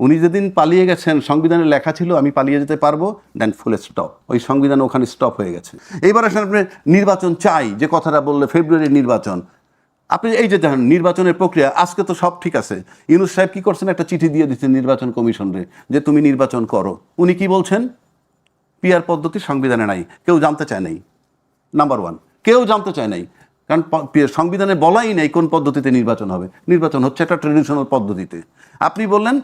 উনি যেদিন পালিয়ে গেছেন, সংবিধানে লেখা ছিল, আমি পালিয়ে যেতে পারব দেন ফুল স্টপ ওই সংবিধান ওখানে স্টপ হয়ে গেছে। এইবার আসেন আপনি, নির্বাচন চাই। যে কথাটা বললে ফেব্রুয়ারির নির্বাচন। আপনি এই যে দেখেন, নির্বাচনের প্রক্রিয়া, আজকে তো সব ঠিক আছে। ইউনুস সাহেব কী করছেন? একটা চিঠি দিয়ে দিচ্ছেন নির্বাচন কমিশনরে যে তুমি নির্বাচন করো। উনি কি বলছেন? পিয়ার পদ্ধতি সংবিধানে নাই। কেউ জানতে চায় নাই। নাম্বার ওয়ান কেউ জানতে চায় নাই। কারণ সংবিধানে বলাই নেই কোন পদ্ধতিতে নির্বাচন হবে। নির্বাচন হচ্ছে একটা ট্রেডিশনাল পদ্ধতিতে। আপনি বললেন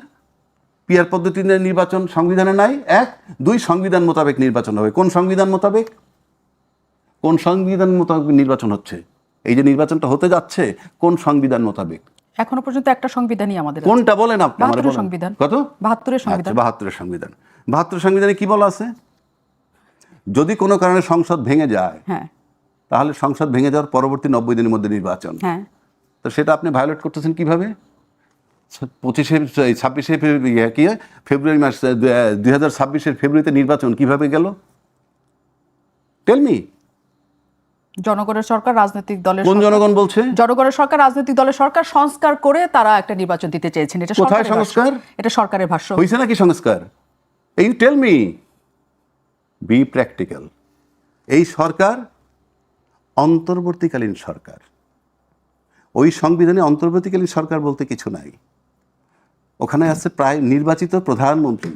পিয়ার পদ্ধতিতে নির্বাচন সংবিধানে নাই। এক দুই সংবিধান মোতাবেক নির্বাচন হবে। কোন সংবিধান মোতাবেক? কোন সংবিধান মোতাবেক নির্বাচন হচ্ছে? এই যে নির্বাচনটা হতে যাচ্ছে কোন সংবিধান মোতাবেক? এখনও পর্যন্ত একটা সংবিধানই আমাদের কোনটা বলেন আপনি? আমারে সংবিধান। কত? বাহাত্তরের সংবিধান। আচ্ছা বাহাত্তরের সংবিধান। বাহাত্তরের সংবিধানে কি বলা আছে? যদি কোনো কারণে সংসদ ভেঙে যায় হ্যাঁ। তাহলে সংসদ ভেঙে যাওয়ার পরবর্তী নব্বই দিনের মধ্যে নির্বাচন। হ্যাঁ। তো সেটা আপনি ভায়োলেট করতেছেন কীভাবে? পঁচিশে ছাব্বিশে ইয়ে কি ফেব্রুয়ারি মাস দুই হাজার ছাব্বিশের ফেব্রুয়ারিতে নির্বাচন কীভাবে গেল? টেলমি জনগণের সরকার রাজনৈতিক দলের কোন সরকার- জনগণ বলছে? জনগণের সরকার রাজনৈতিক দলের সরকার সংস্কার করে তারা একটা নির্বাচন দিতে চেয়েছেন। এটা কোথায়। সংস্কার? এটা সরকারের ভাষ্য। হয়েছে নাকি সংস্কার? এই টেল মি বি প্র্যাকটিক্যাল এই সরকার অন্তর্বর্তীকালীন সরকার। ওই সংবিধানে অন্তর্বর্তীকালীন সরকার বলতে কিছু নাই। ওখানে আছে প্রায় নির্বাচিত প্রধানমন্ত্রী।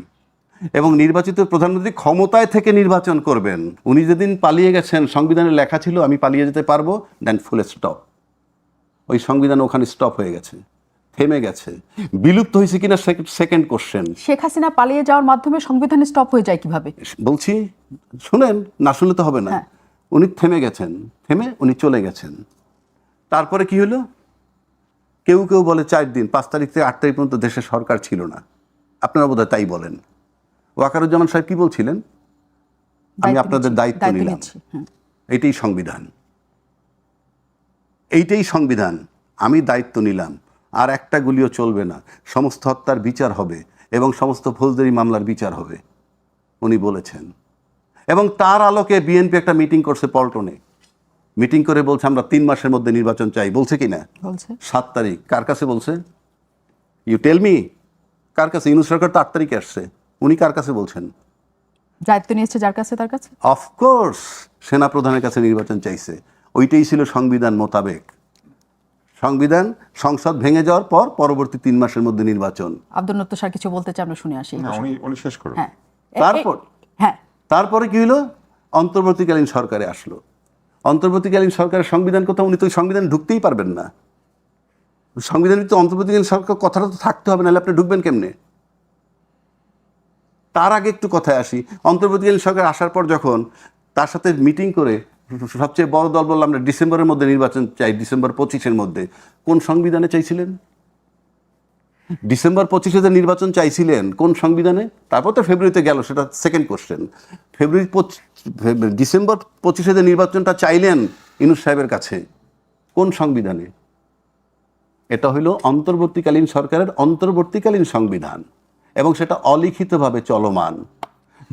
এবং নির্বাচিত প্রধানমন্ত্রী ক্ষমতায় থেকে নির্বাচন করবেন। উনি যেদিন পালিয়ে গেছেন সংবিধানে লেখা ছিল আমি পালিয়ে যেতে পারব দেন ফুল স্টপ ওই সংবিধান ওখানে স্টপ হয়ে গেছে থেমে গেছে। বিলুপ্ত হয়েছে কিনা সেকেন্ড কোশ্চেন শেখ হাসিনা পালিয়ে যাওয়ার মাধ্যমে সংবিধান স্টপ হয়ে যায় কীভাবে? বলছি শুনেন না শুনলে তো হবে না। হ্যাঁ। উনি থেমে গেছেন থেমে উনি চলে গেছেন। তারপরে কি হলো? কেউ কেউ বলে চার দিন পাঁচ তারিখ থেকে আট তারিখ পর্যন্ত দেশে সরকার ছিল না। আপনারা বোধহয় তাই বলেন। ওয়াকারুজ্জামান সাহেব কি বলছিলেন? আমি আপনাদের দায়িত্ব নিলাম। হ্যাঁ। এইটাই সংবিধান। এইটাই সংবিধান। আমি দায়িত্ব নিলাম। আর একটা গুলিও চলবে না। সমস্ত হত্যার বিচার হবে এবং সমস্ত ফৌজদারি মামলার বিচার হবে উনি বলেছেন। এবং তার আলোকে বিএনপি একটা মিটিং করছে পল্টনে। মিটিং করে বলছে আমরা তিন মাসের মধ্যে নির্বাচন চাই। বলছে কি না? সাত তারিখ। কার কাছে বলছে? ইউ টেল মি কার কাছে? ইউনুস সরকার তো আট তারিখে আসছে। উনি কার কাছে বলছেন? দায়িত্ব নিয়েছে যার কাছে তার কাছে? অফকোর্স সেনাপ্রধানের কাছে নির্বাচন চাইছে। ওইটাই ছিল সংবিধান মোতাবেক। সংবিধান সংসদ ভেঙে যাওয়ার পর পরবর্তী তিন মাসের মধ্যে নির্বাচন। আব্দুল নত্ত স্যার কিছু বলতে চাই আমরা শুনে আসি। না উনি উনি শেষ করুন। হ্যাঁ। তারপর? হ্যাঁ। তারপরে কি হলো? অন্তর্বর্তীকালীন সরকারে আসলো। অন্তর্বর্তীকালীন সরকারের সংবিধান কোথাও উনি তো সংবিধান ঢুকতেই পারবেন না। সংবিধানের তো অন্তর্বর্তীকালীন সরকার, কথাটা তো থাকতে হবে, নাহলে আপনি ঢুকবেন কেমনে? তার আগে একটু কথায় আসি। অন্তর্বর্তীকালীন সরকার আসার পর যখন তার সাথে মিটিং করে সবচেয়ে বড় দল বললাম আমরা, ডিসেম্বরের মধ্যে নির্বাচন চাই, ডিসেম্বর পঁচিশের মধ্যে। কোন সংবিধানে চাইছিলেন? ডিসেম্বর পঁচিশে যে নির্বাচন চাইছিলেন, কোন সংবিধানে? তারপর তো ফেব্রুয়ারিতে গেল, সেটা সেকেন্ড কোশ্চেন ফেব্রুয়ারি ডিসেম্বর পঁচিশে যে নির্বাচনটা চাইলেন ইনুস সাহেবের কাছে, কোন সংবিধানে? এটা হইল অন্তর্বর্তীকালীন সরকারের অন্তর্বর্তীকালীন সংবিধান এবং সেটা অলিখিতভাবে চলমান।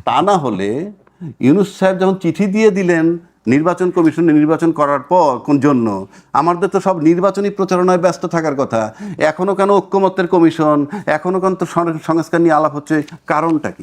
তা না হলে ইউনুস সাহেব যখন চিঠি দিয়ে দিলেন নির্বাচন কমিশনে নির্বাচন করার পর কোন জন্য? আমাদের তো সব নির্বাচনী প্রচারণায় ব্যস্ত থাকার কথা। এখনও কেন ঐক্যমত্যের কমিশন, এখনও কেন তো সংস্কার নিয়ে আলাপ হচ্ছে? কারণটা কি?